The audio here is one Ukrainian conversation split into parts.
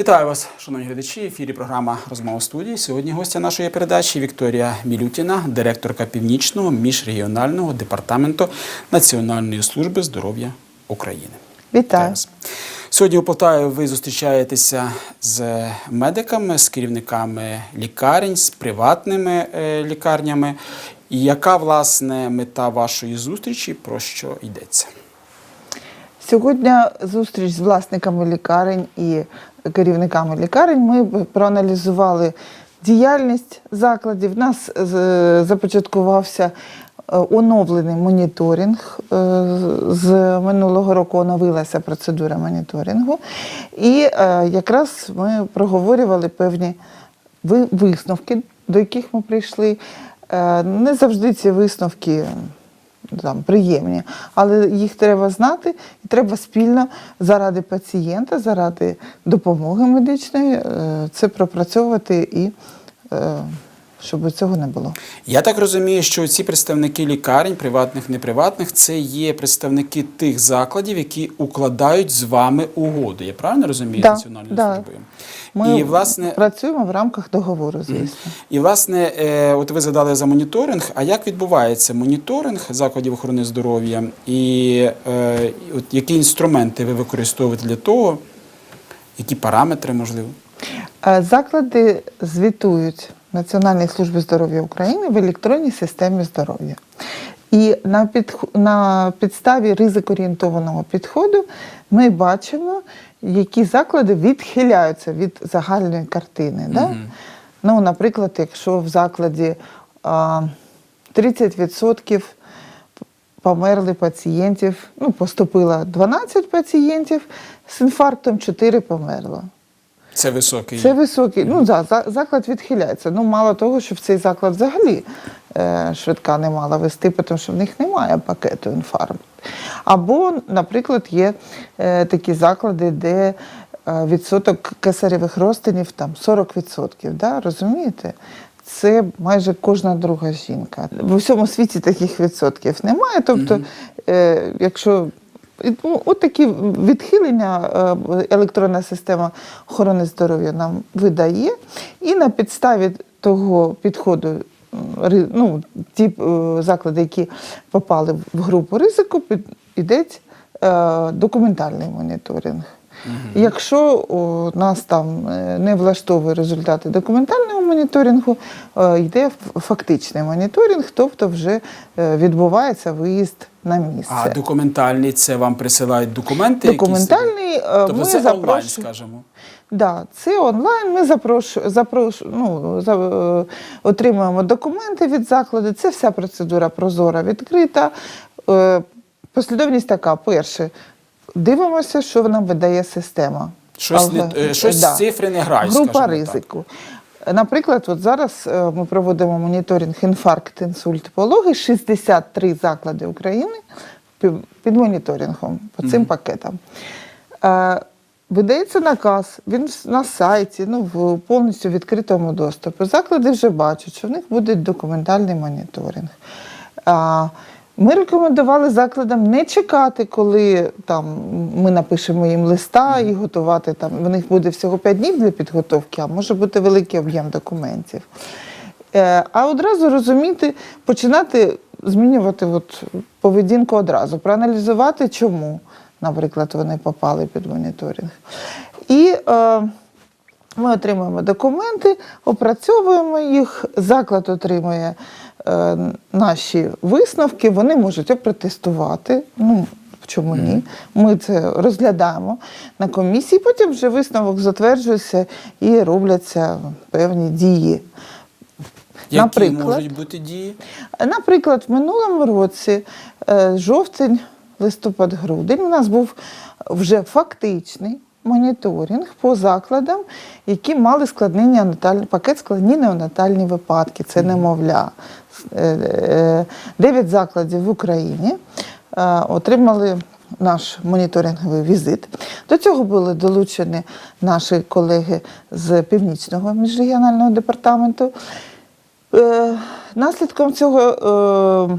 Вітаю вас, шановні глядачі. В ефірі програма Розмова студії. Сьогодні гостя нашої передачі Вікторія Мілютіна, директорка Північного міжрегіонального департаменту Національної служби здоров'я України. Вітаю. вас. Сьогодні у Полтаві ви зустрічаєтеся з медиками, з керівниками лікарень, з приватними е, лікарнями. Яка власне мета вашої зустрічі? Про що йдеться? Сьогодні зустріч з власниками лікарень і керівниками лікарень. Ми проаналізували діяльність закладів. У нас започаткувався е, оновлений моніторинг. Е, З минулого року оновилася процедура моніторингу. І е, якраз ми проговорювали певні висновки, до яких ми прийшли. Е, Не завжди ці висновки там, приємні, але їх треба знати і треба спільно заради пацієнта, заради допомоги медичної е, це пропрацьовувати і е, щоб цього не було. Я так розумію, що ці представники лікарень, приватних, неприватних, це є представники тих закладів, які укладають з вами угоду. Я правильно розумію Да, національною да. службою? Ми І власне, працюємо в рамках договору, звісно. і власне, е, от ви задали за моніторинг. А як відбувається моніторинг закладів охорони здоров'я, і е, от які інструменти ви використовуєте для того, які параметри можливо? Е, Заклади звітують Національній службі здоров'я України в електронній системі здоров'я. І на, підх- на підставі ризикоорієнтованого підходу ми бачимо, які заклади відхиляються від загальної картини. Да? Ну, наприклад, якщо в закладі а, 30% померли пацієнтів, ну, поступило 12 пацієнтів з інфарктом, 4 померло. Це високий. Це високий. Ну да, за- заклад відхиляється. Ну мало того, що в цей заклад взагалі е, швидка не мала вести, тому що в них немає пакету інфаркту. Або, наприклад, є е, такі заклади, де е, відсоток кесаревих розтинів там 40%. Да? Розумієте? Це майже кожна друга жінка. В усьому світі таких відсотків немає. Тобто, е, якщо Ну, от такі відхилення е, електронна система охорони здоров'я нам видає, і на підставі того підходу, ну, ті е, заклади, які попали в групу ризику, йдеться е, документальний моніторинг. Якщо о, нас там е, не влаштовує результати документального моніторингу, е, йде фактичний моніторинг, тобто вже е, відбувається виїзд на місце. А документальний це вам присилають документи? Документальний е, Тобто ми це онлайн, запрошуємо. скажімо. Да, це онлайн. Ми запрошуємо, запрошуємо, ну, за, е, отримуємо документи від закладу. Це вся процедура прозора, відкрита. Е, послідовність така: перше, дивимося, що нам видає система. Щось не- Але- е, щось цифри не грають, Група скажімо так. ризику. Наприклад, от зараз е, ми проводимо моніторинг інфаркт, інсульт, пологи. 63 заклади України під- моніторингом по цим пакетам. Е, Видається наказ, він на сайті, ну, в повністю відкритому доступі. Заклади вже бачать, що в них буде документальний моніторинг. Ми рекомендували закладам не чекати, коли там ми напишемо їм листа і готувати там. В них буде всього 5 днів для підготовки, а може бути великий об'єм документів. Е, А одразу розуміти, починати змінювати от поведінку одразу, проаналізувати, чому, наприклад, вони попали під моніторинг. І е, ми отримуємо документи, опрацьовуємо їх, заклад отримує наші висновки, вони можуть опротестувати. Ну, чому ні? Ми це розглядаємо на комісії, потім вже висновок затверджується і робляться певні дії. Які Наприклад? можуть бути дії? Наприклад, в минулому році, е, жовтень, листопад, грудень, у нас був вже фактичний моніторинг по закладам, які мали складний пакет складні неонатальні випадки. Це немовля. Е, е, закладів в Україні е, отримали наш моніторинговий візит. До цього були долучені наші колеги з північного міжрегіонального департаменту. Наслідком цього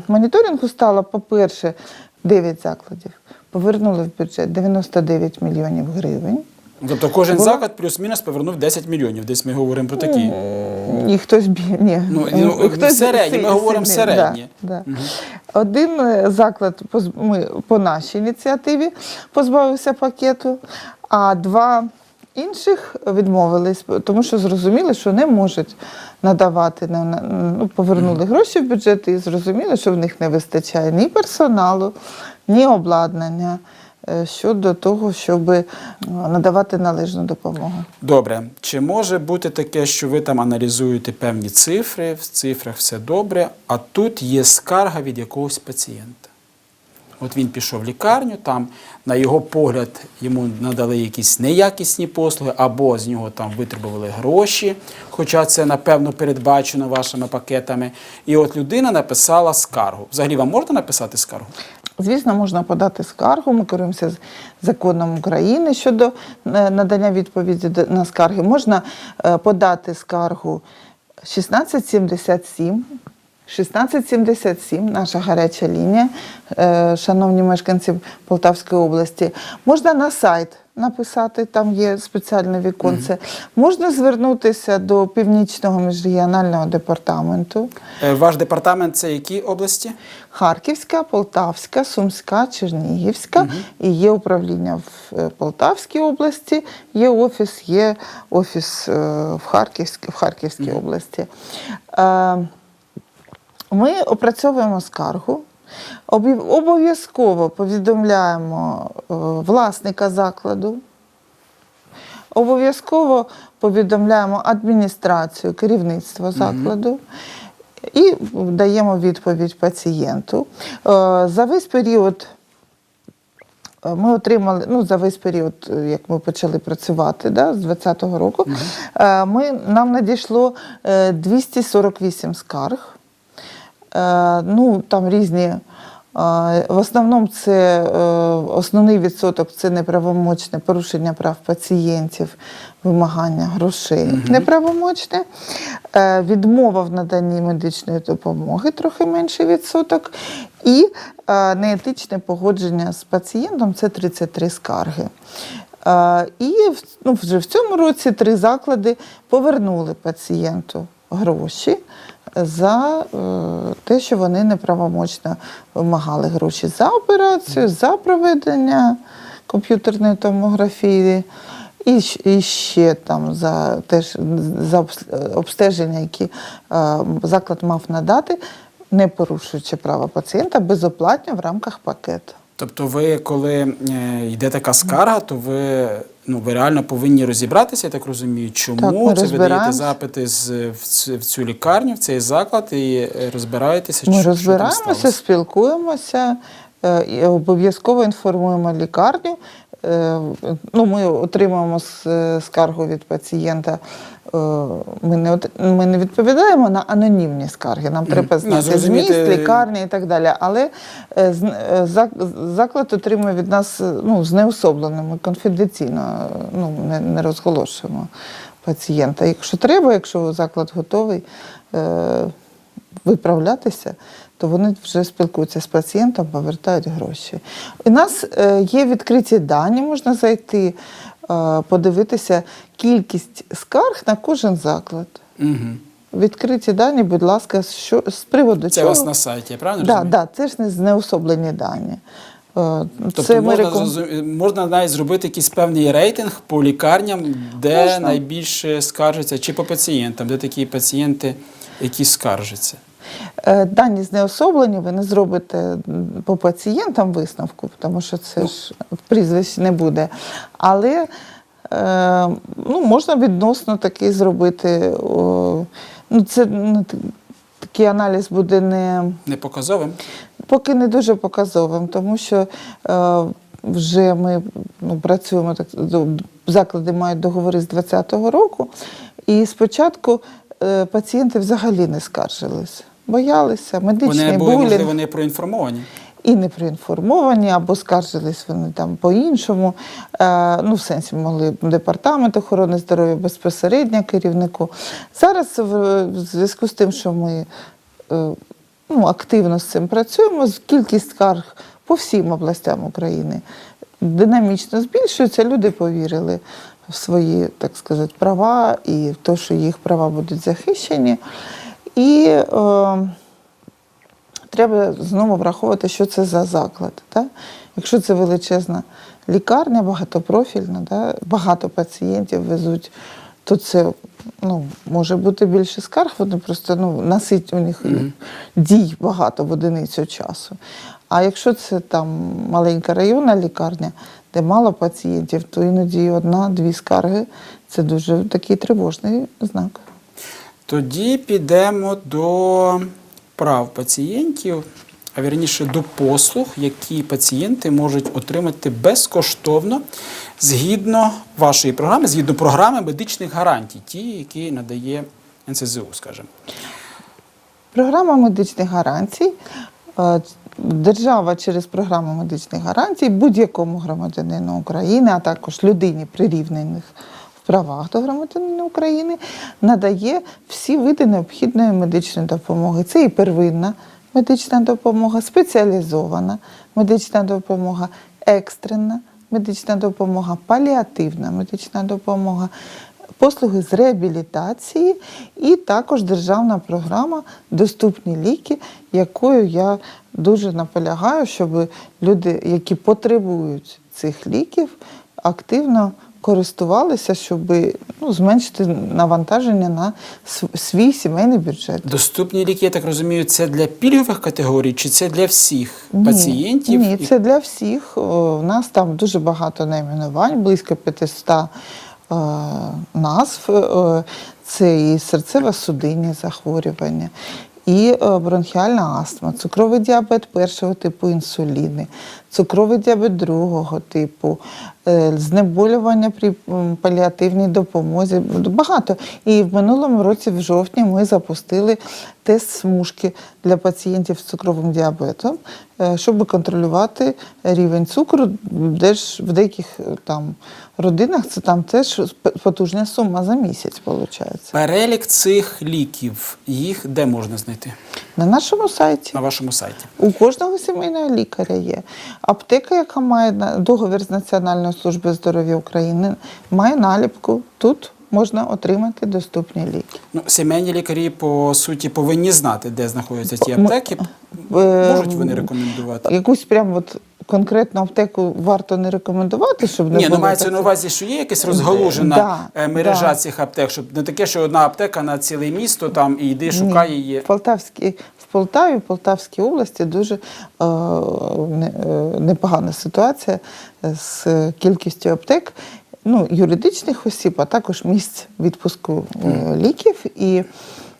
моніторингу стало, по-перше, 9 закладів. Повернули в бюджет 99 мільйонів гривень. Тобто кожен Було- заклад плюс-мінус повернув 10 мільйонів. Десь ми говоримо про такі. І хтось бі... Ні. Ну, ну, хтось середні, ми говоримо середні. Да, да. Один е, заклад ми, по нашій ініціативі позбавився пакету, а два інших відмовились, тому що зрозуміли, що не можуть надавати на, на- ну, повернули гроші в бюджет і зрозуміли, що в них не вистачає ні персоналу, ні обладнання щодо того, щоб е, надавати належну допомогу. Добре, чи може бути таке, що ви там аналізуєте певні цифри, в цифрах все добре, а тут є скарга від якогось пацієнта? От він пішов в лікарню, там, на його погляд, йому надали якісь неякісні послуги, або з нього там витребували гроші, хоча це, напевно, передбачено вашими пакетами. І от людина написала скаргу. Взагалі, вам можна написати скаргу? Звісно, можна подати скаргу. Ми керуємося законом України щодо е, надання відповіді на скарги. Можна е, подати скаргу 1677. 1677, наша гаряча лінія, е, шановні мешканці Полтавської області. Можна на сайт написати, там є спеціальне віконце. Можна звернутися до північного міжрегіонального департаменту. Е, Ваш департамент це які області? Харківська, Полтавська, Сумська, Чернігівська. І є управління в е, Полтавській області, є офіс, є офіс в Харківській, в Харківській області. Ми опрацьовуємо скаргу. Обов'язково повідомляємо е, власника закладу, Обов'язково повідомляємо адміністрацію, керівництво закладу і даємо відповідь пацієнту. Е, За весь період. е, Ми отримали ну, за весь період, як ми почали працювати да, з 2020 року, ми, нам надійшло е, 248 скарг. Е, ну, там різні. е, В основному це е, основний відсоток це неправомочне порушення прав пацієнтів, вимагання грошей неправомочне, е, відмова в наданні медичної допомоги, трохи менший відсоток, і неетичне погодження з пацієнтом це 33 скарги. І ну, вже в цьому році три заклади повернули пацієнту гроші за е, те, що вони неправомочно вимагали гроші за операцію, за проведення комп'ютерної томографії. І, ще там за теж за обстеження, які е, заклад мав надати, не порушуючи права пацієнта, безоплатно в рамках пакету. Тобто, ви, коли е, йде така скарга, то ви, ну, ви реально повинні розібратися, я так розумію, чому Так, ми це ви даєте запити з, в, цю, в цю лікарню, в цей заклад, і е, розбираєтеся, Ми що, що там розбираємося, спілкуємося, е, обов'язково інформуємо лікарню. Ну, ми отримуємо скаргу від пацієнта. Е, Ми не, ми не відповідаємо на анонімні скарги. Нам треба знати зміст, лікарня і так далі. Але е, е, зак- заклад отримує від нас ну, знеособлено, ми конфіденційно ну, не, не розголошуємо пацієнта. Якщо треба, якщо заклад готовий. е, виправлятися, то вони вже спілкуються з пацієнтом, повертають гроші. У нас є відкриті дані, можна зайти, подивитися кількість скарг на кожен заклад. Угу. Відкриті дані, будь ласка, що з приводу Це у вас на сайті, правильно да, да, це ж не знеособлені дані. Е, Тобто це можна, реком- можна навіть зробити якийсь певний рейтинг по лікарням, де Можна. найбільше скаржаться, чи по пацієнтам, де такі пацієнти, які скаржаться. Е, Дані знеособлені, ви не зробите по пацієнтам висновку, тому що це ж прізвищ не буде. Але е, ну, можна відносно такий зробити. Ну, це ну, такий аналіз буде не Не показовим. поки не дуже показовим, тому що е, вже ми ну, працюємо так. Заклади мають договори з 2020 року, і спочатку пацієнти взагалі не скаржилися. Боялися, медичний Вони були, булінг. не проінформовані. і не проінформовані, або скаржились вони там по-іншому. Е, ну, в сенсі могли департамент охорони здоров'я безпосередньо керівнику. Зараз в, зв'язку з тим, що ми е, ну, активно з цим працюємо, кількість скарг по всім областям України динамічно збільшується. Люди повірили свої, так сказати, права і в те, що їх права будуть захищені. І е, треба знову враховувати, що це за заклад. Да? Якщо це величезна лікарня, багатопрофільна, да? багато пацієнтів везуть, то це ну, може бути більше скарг, вони просто ну, насить у них дій багато в одиницю часу. А якщо це там маленька районна лікарня, де мало пацієнтів, то іноді одна-дві скарги це дуже такий тривожний знак. Тоді підемо до прав пацієнтів, а вірніше до послуг, які пацієнти можуть отримати безкоштовно згідно вашої програми, згідно програми медичних гарантій, ті, які надає НСЗУ, скажімо. Програма медичних гарантій. Держава через програму медичних гарантій будь-якому громадянину України, а також людині прирівнених в правах до громадянина України, надає всі види необхідної медичної допомоги. Це і первинна медична допомога, спеціалізована медична допомога, екстрена медична допомога, паліативна медична допомога, послуги з реабілітації і також державна програма Доступні ліки, якою я дуже наполягаю, щоб люди, які потребують цих ліків, активно користувалися, щоб ну, зменшити навантаження на свій сімейний бюджет. Доступні ліки, я так розумію, це для пільгових категорій чи це для всіх Ні, пацієнтів? Ні, це для всіх. У нас там дуже багато найменувань, близько 500 е, назв. Е, Це і серцево-судинні захворювання, і е, бронхіальна астма, цукровий діабет першого типу інсуліни, цукровий діабет другого типу, е, знеболювання при паліативній допомозі. Багато. І в минулому році, в жовтні, ми запустили тест смужки для пацієнтів з цукровим діабетом, е, щоб контролювати рівень цукру, в деяких е, там родинах це там теж потужна сума за місяць виходить. Перелік цих ліків, їх де можна знайти? На нашому сайті. На вашому сайті. У кожного сімейного лікаря є. Аптека, яка має договір з Національною службою здоров'я України, має наліпку. Тут можна отримати доступні ліки. Ну, сімейні лікарі, по суті, повинні знати, де знаходяться ті аптеки. Е, Можуть вони рекомендувати? Якусь прям от конкретну аптеку варто не рекомендувати, щоб не Ні, ну було мається на увазі, що є якась розгалужена Да, е, мережа да. цих аптек, щоб не таке, що одна аптека на ціле місто там і йди, шукай її. В Полтавській, в Полтаві, в Полтавській області дуже е, не- е, непогана ситуація з кількістю аптек, ну, юридичних осіб, а також місць відпуску е, ліків. І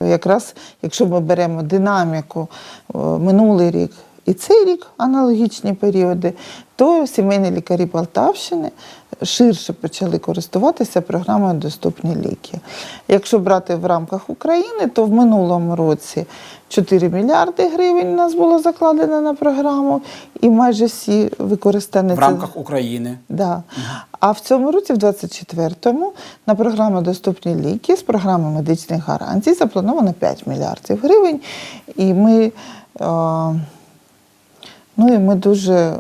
якраз, якщо ми беремо динаміку е, минулий рік і цей рік, аналогічні періоди, то сімейні лікарі Полтавщини ширше почали користуватися програмою Доступні ліки. Якщо брати в рамках України, то в минулому році 4 мільярди гривень у нас було закладено на програму, і майже всі використані В рамках України. Да. А в цьому році, в 24-му, на програму Доступні ліки з програми медичних гарантій заплановано 5 мільярдів гривень. І ми, е, ну, і ми дуже,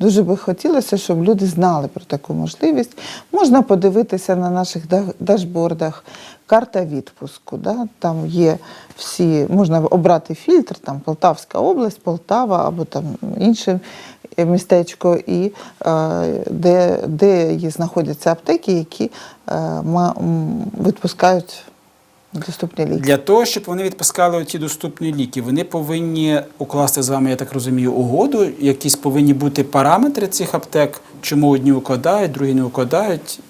дуже би хотілося, щоб люди знали про таку можливість. Можна подивитися на наших да- дашбордах карта відпуску. Да? Там є всі, можна обрати фільтр, там Полтавська область, Полтава або там інше містечко, і е, де, де знаходяться аптеки, які е, відпускають доступні ліки. Для того, щоб вони відпускали ті доступні ліки, вони повинні укласти з вами, я так розумію, угоду. Якісь повинні бути параметри цих аптек, чому одні укладають, другі не укладають.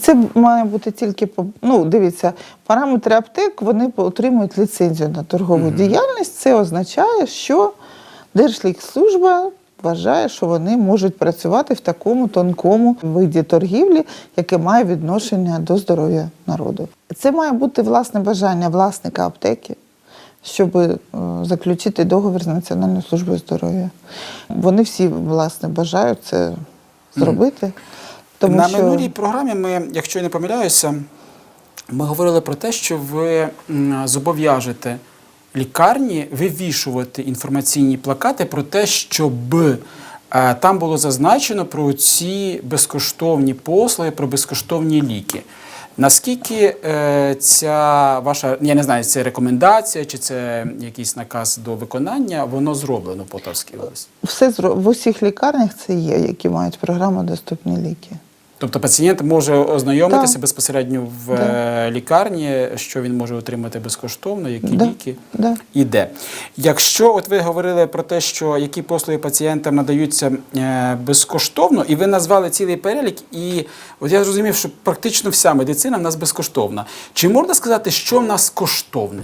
Це має бути тільки ну, дивіться, параметри аптек вони отримують ліцензію на торгову діяльність. Це означає, що Держлікслужба вважає, що вони можуть працювати в такому тонкому виді торгівлі, яке має відношення до здоров'я народу. Це має бути власне бажання власника аптеки. щоб е, заключити договір з Національною службою здоров'я. Вони всі власне бажають це зробити. Тому на що минулій програмі ми, якщо я не помиляюся, ми говорили про те, що ви зобов'яжете лікарні вивішувати інформаційні плакати про те, щоб е, там було зазначено про ці безкоштовні послуги, про безкоштовні ліки. Наскільки е, ця ваша, я не знаю, це рекомендація чи це якийсь наказ до виконання, воно зроблено в Полтавській області? все зро- в усіх лікарнях це є, які мають програму Доступні ліки. Тобто пацієнт може ознайомитися Так. безпосередньо в Да. е, лікарні, що він може отримати безкоштовно, які Да. ліки Да. і де. Якщо от ви говорили про те, що які послуги пацієнтам надаються е, безкоштовно, і ви назвали цілий перелік, і от я зрозумів, що практично вся медицина в нас безкоштовна. Чи можна сказати, що в нас коштовне?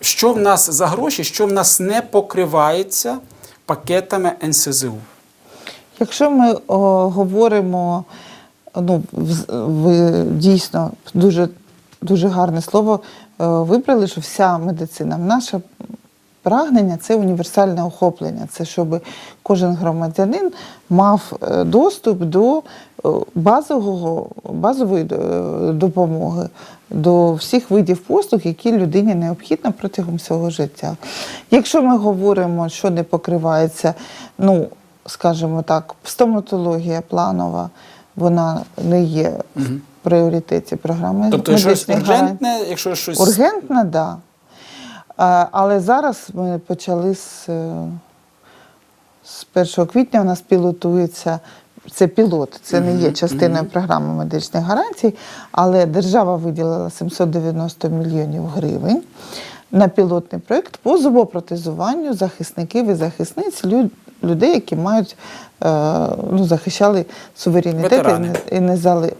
Що в нас за гроші, що в нас не покривається пакетами НСЗУ? Якщо ми о, говоримо, ну, ви дійсно дуже, дуже гарне слово е, вибрали, що вся медицина, наше прагнення це універсальне охоплення. Це щоб кожен громадянин мав е, доступ до е, базового, базової допомоги, до всіх видів послуг, які людині необхідно протягом свого життя. Якщо ми говоримо, що не покривається, ну, скажімо так, стоматологія планова, вона не є в пріоритеті програми. Тобто щось ургентне, якщо щось Ургентна, так. Да. Але зараз ми почали з, е, з 1 квітня у нас пілотується. Це пілот, це не є частиною програми медичних гарантій, але держава виділила 790 мільйонів гривень на пілотний проєкт по зубопротезуванню захисників і захисниць люд- людей, які мають е, ну, захищали суверенітет Ветерани. і не зали,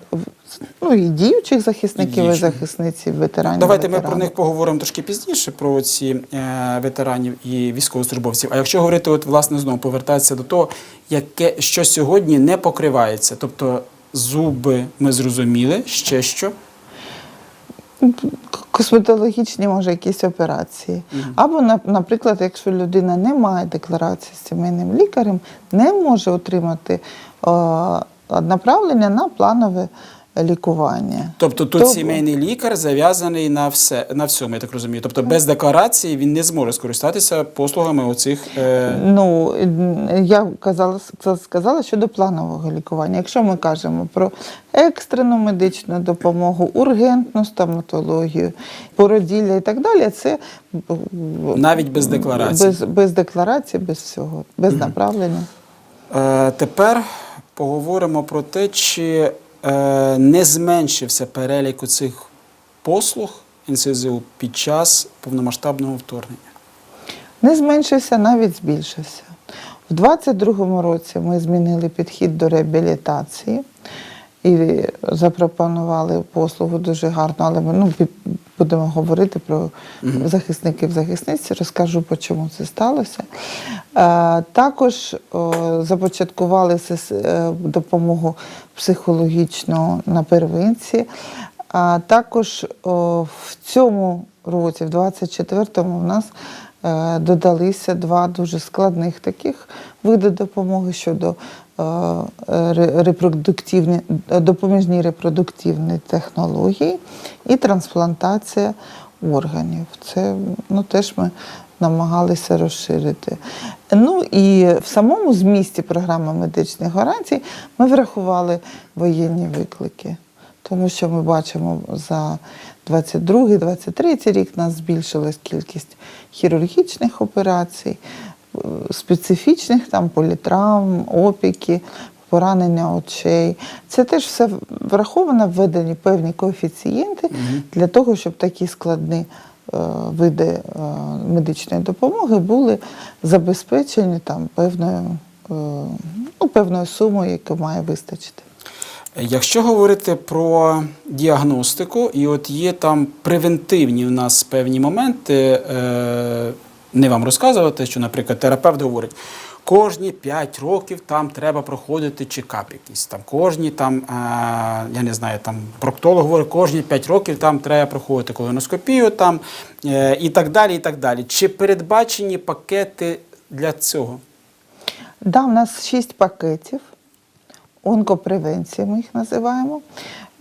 ну, і діючих захисників і, захисниць, ветеранів. Давайте ми про них поговоримо трошки пізніше, про ці е, ветеранів і військовослужбовців. А якщо говорити, от власне знову повертатися до того, яке що сьогодні не покривається, тобто зуби ми зрозуміли, ще що. Косметологічні, може, якісь операції. Або, на- наприклад, якщо людина не має декларації з сімейним лікарем, не може отримати е, направлення на планове лікування. Тобто тут То- сімейний лікар зав'язаний на все на всьому, я так розумію. Тобто без декларації він не зможе скористатися послугами оцих. Е, Ну, я казала, це сказала щодо планового лікування. Якщо ми кажемо про екстрену медичну допомогу, ургентну стоматологію, породілля і так далі, це Навіть без декларації. Без, без декларації, без всього, без направлення. Е, Тепер поговоримо про те, чи е, не зменшився перелік цих послуг НСЗУ під час повномасштабного вторгнення. Не зменшився, навіть збільшився. У 22-му році ми змінили підхід до реабілітації і запропонували послугу дуже гарно, але ми ну, будемо говорити про захисників захисниць, розкажу, по чому це сталося. Е, також започаткували е, допомогу психологічну на первинці. А також о, в цьому році, в 24-му, в нас е, додалися два дуже складних таких види допомоги щодо репродуктивні, допоміжні репродуктивні технології і трансплантація органів. Це ну, теж ми намагалися розширити. Ну і в самому змісті програми медичних гарантій ми врахували воєнні виклики. Тому що ми бачимо за 22-23 рік нас збільшилась кількість хірургічних операцій, е, специфічних там політравм, опіки, поранення очей. Це теж все враховано, введені певні коефіцієнти для того, щоб такі складні е, види е, медичної допомоги були забезпечені там певною, е, ну, певною сумою, яку має вистачити. Якщо говорити про діагностику, і от є там превентивні у нас певні моменти, не вам розказувати, що, наприклад, терапевт говорить: кожні 5 років там треба проходити чекап якийсь. Там кожні там, е, я не знаю, там проктолог говорить, кожні 5 років там треба проходити колоноскопію там, е, і так далі. і так далі. Чи передбачені пакети для цього? Да, у нас шість пакетів онкопревенції, ми їх називаємо.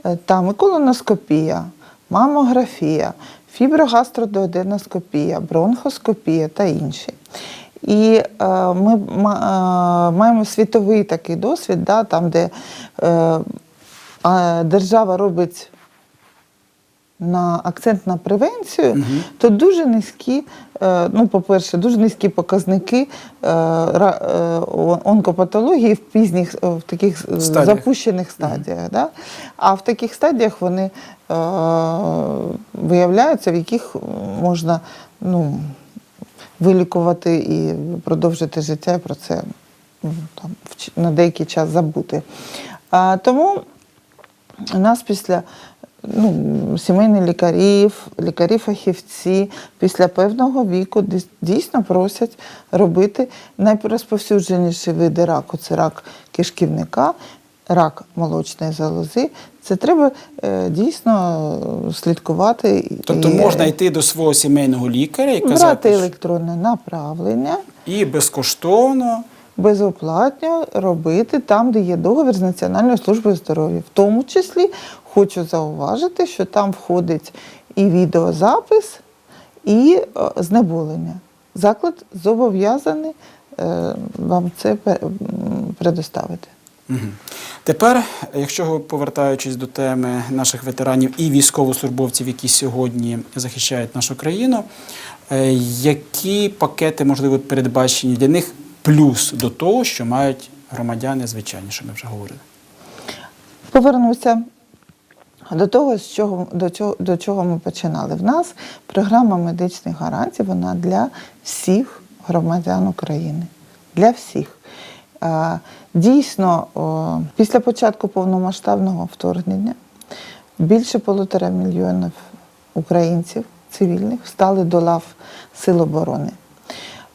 Е, Там і колоноскопія, мамографія, фіброгастродооденоскопія, бронхоскопія та інші. І е, ми е, маємо світовий такий досвід, да, там, де е, держава робить на акцент на превенцію, то дуже низькі, е, ну, по-перше, дуже низькі показники е, е, онкопатології в пізніх в таких Стадіях. запущених стадіях. Да? А в таких стадіях вони виявляються, в яких можна ну, вилікувати і продовжити життя, і про це ну, там, на деякий час забути. А, тому у нас після ну, сімейних лікарів, лікарі-фахівці після певного віку дійсно просять робити найрозповсюдженіші види раку це рак кишківника, рак молочної залози. Це треба е, дійсно слідкувати. Тобто і, можна йти до свого сімейного лікаря і казати, що- електронне направлення. і безкоштовно. Безоплатно робити там, де є договір з Національною службою здоров'я. В тому числі хочу зауважити, що там входить і відеозапис, і е, знеболення. Заклад зобов'язаний е, вам це предоставити. Тепер, якщо повертаючись до теми наших ветеранів і військовослужбовців, які сьогодні захищають нашу країну, е, які пакети можливо передбачені для них плюс до того, що мають громадяни звичайні, що ми вже говорили? Повернуся до того, з чого, до, чого, до чого ми починали. В нас програма медичних гарантій вона для всіх громадян України. Для всіх. Дійсно, після початку повномасштабного вторгнення більше полутора мільйонів українців цивільних стали до лав Сил оборони.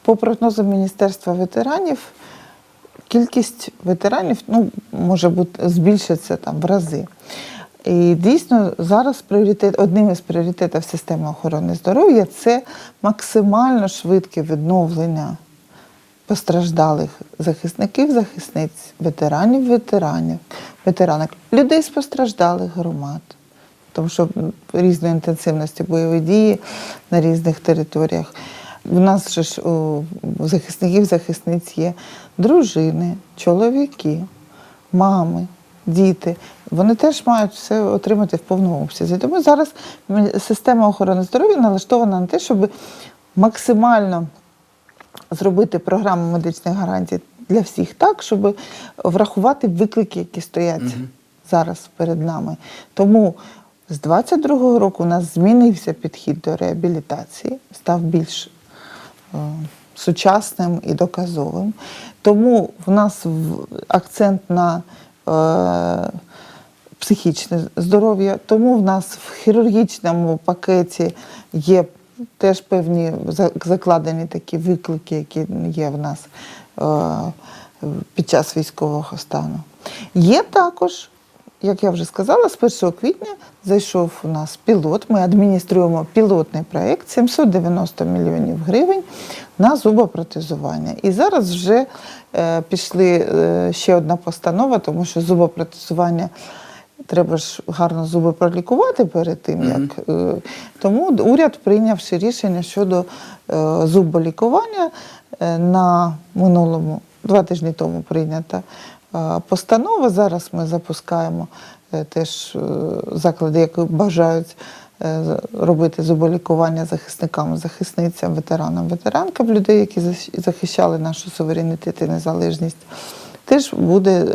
По прогнозам Міністерства ветеранів, кількість ветеранів ну, може бути збільшиться там в рази. І дійсно зараз пріоритет, одним із пріоритетів системи охорони здоров'я це максимально швидке відновлення постраждалих захисників, захисниць, ветеранів, ветеранів, ветеранок, людей з постраждалих громад. Тому що різної інтенсивності бойові дії на різних територіях. У нас же ж у захисників, захисниць є дружини, чоловіки, мами, діти. Вони теж мають все отримати в повному обсязі. Тому зараз система охорони здоров'я налаштована на те, щоб максимально зробити програму медичних гарантій для всіх так, щоб врахувати виклики, які стоять зараз перед нами. Тому з 22-го року у нас змінився підхід до реабілітації, став більш сучасним і доказовим. Тому в нас акцент на е, психічне здоров'я, тому в нас в хірургічному пакеті є теж певні закладені такі виклики, які є в нас е, під час військового стану. Є також як я вже сказала, з 1 квітня зайшов у нас пілот. Ми адмініструємо пілотний проєкт 790 мільйонів гривень на зубопротезування. І зараз вже е, пішли е, ще одна постанова, тому що зубопротезування. Треба ж гарно зуби пролікувати перед тим, як е, тому уряд прийнявши рішення щодо е, зуболікування е, на минулому два тижні тому прийнята постанова. Зараз ми запускаємо е, теж е, заклади, які бажають е, робити зуболікування захисникам, захисницям, ветеранам, ветеранкам людей, які захищали нашу суверенітет і незалежність. Теж буде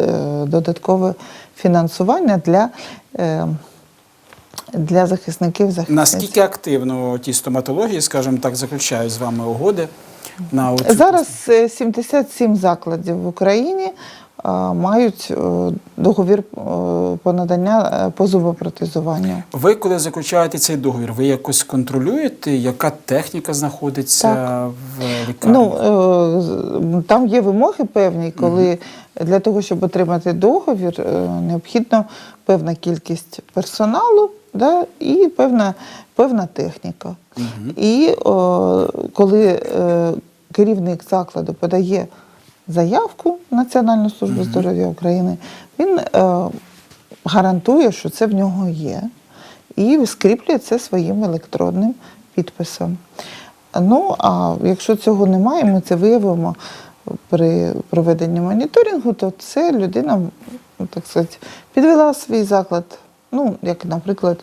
додаткове фінансування для, для захисників захисниць. Наскільки активно ті стоматології, скажімо так, заключають з вами угоди на оцю Зараз е, 77 закладів в Україні мають е, договір е, по надання е, по зубопротезуванню. Ви, коли заключаєте цей договір, ви якось контролюєте, яка техніка знаходиться в лікарні? Ну, там є вимоги певні, коли для того, щоб отримати договір, необхідно певна кількість персоналу да, і певна, певна техніка. І о, коли е, керівник закладу подає заявку Національну службу здоров'я України, він е, гарантує, що це в нього є, і скріплює це своїм електронним підписом. Ну, а якщо цього немає, ми це виявимо при проведенні моніторингу, то це людина, ну, так сказати, підвела свій заклад. Ну, як, наприклад,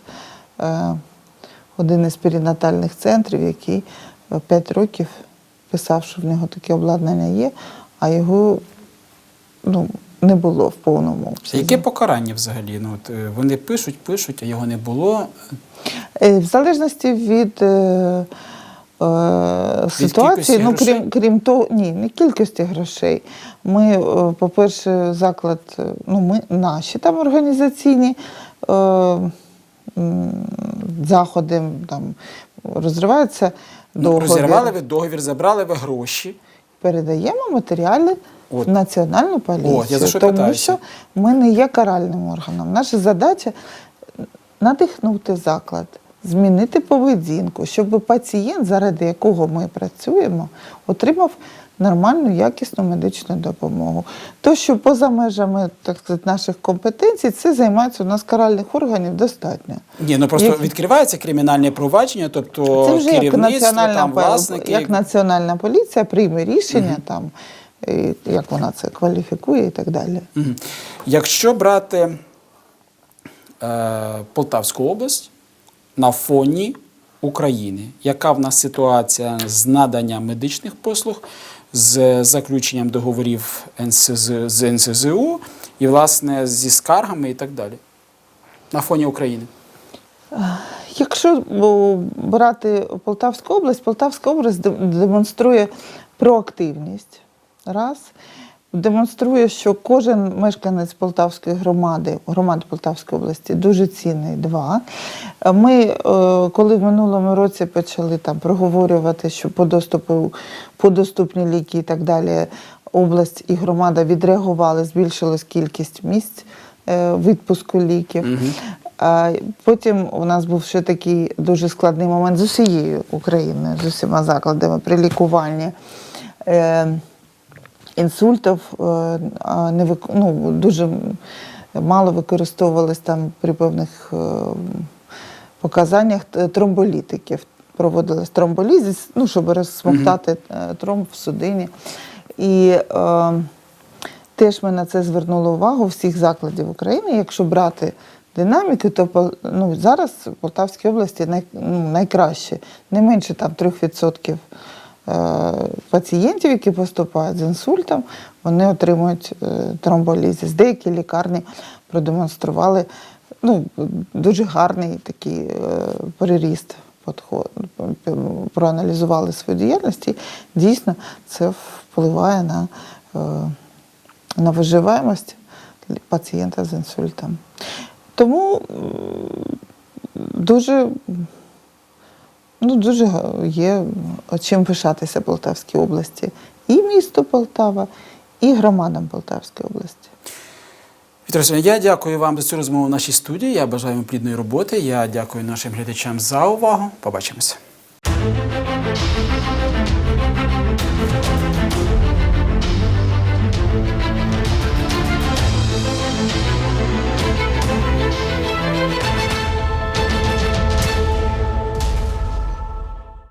е, один із перинатальних центрів, який 5 років писав, що в нього таке обладнання є, а його ну, не було в повному обсязі. Яке покарання взагалі? Ну, от, е, вони пишуть, пишуть, а його не було. Е, В залежності від е, е, ситуації, ну крім, крім того, ні, не кількості грошей. Ми, по-перше, заклад, ну, ми наші там організаційні е, заходи там розриваються Ну, договір. розірвали ви договір, забрали ви гроші. Передаємо матеріали От. в національну поліцію, О, я за що тому питаюся. що ми не є каральним органом. Наша задача надихнути заклад, змінити поведінку, щоб пацієнт, заради якого ми працюємо, отримав нормальну, якісну медичну допомогу. То, що поза межами так сказати, наших компетенцій, це займається у нас каральних органів достатньо. Ні, ну просто Як- відкривається кримінальне провадження, тобто Це вже як національна, там, власники. як національна поліція прийме рішення, там, і як вона це кваліфікує і так далі. Якщо брати е, Полтавську область на фоні України, яка в нас ситуація з наданням медичних послуг, з заключенням договорів НСЗ, з НСЗУ і, власне, зі скаргами і так далі? На фоні України. Якщо брати Полтавську область, Полтавська область демонструє проактивність. Раз. Демонструє, що кожен мешканець Полтавської громади, громад Полтавської області дуже цінний. Два. Ми, е, коли в минулому році почали там проговорювати, що по доступу, по доступні ліки і так далі, область і громада відреагували, збільшилась кількість місць е, відпуску ліків. А потім у нас був ще такий дуже складний момент з усією Україною, з усіма закладами при лікуванні. Е, інсультів е, не вик... ну, дуже мало використовувалось там при певних е, показаннях тромболітиків. Проводилась тромболізис, ну, щоб розсмоктати е, тромб в судині. І е, теж ми на це звернули увагу всіх закладів України. Якщо брати динаміки, то ну, зараз в Полтавській області най, ну, найкраще, не менше там 3% е, пацієнтів, які поступають з інсультом, вони отримують е, тромболізис. Деякі лікарні продемонстрували ну, дуже гарний такий е, переріст. Проаналізували свою діяльність і дійсно це впливає на, е, на виживаємость пацієнта з інсультом. Тому дуже Ну, дуже є чим пишатися Полтавській області. І місто Полтава, і громадам Полтавської області. Віктор я дякую вам за цю розмову в нашій студії. Я бажаю вам плідної роботи. Я дякую нашим глядачам за увагу. Побачимося.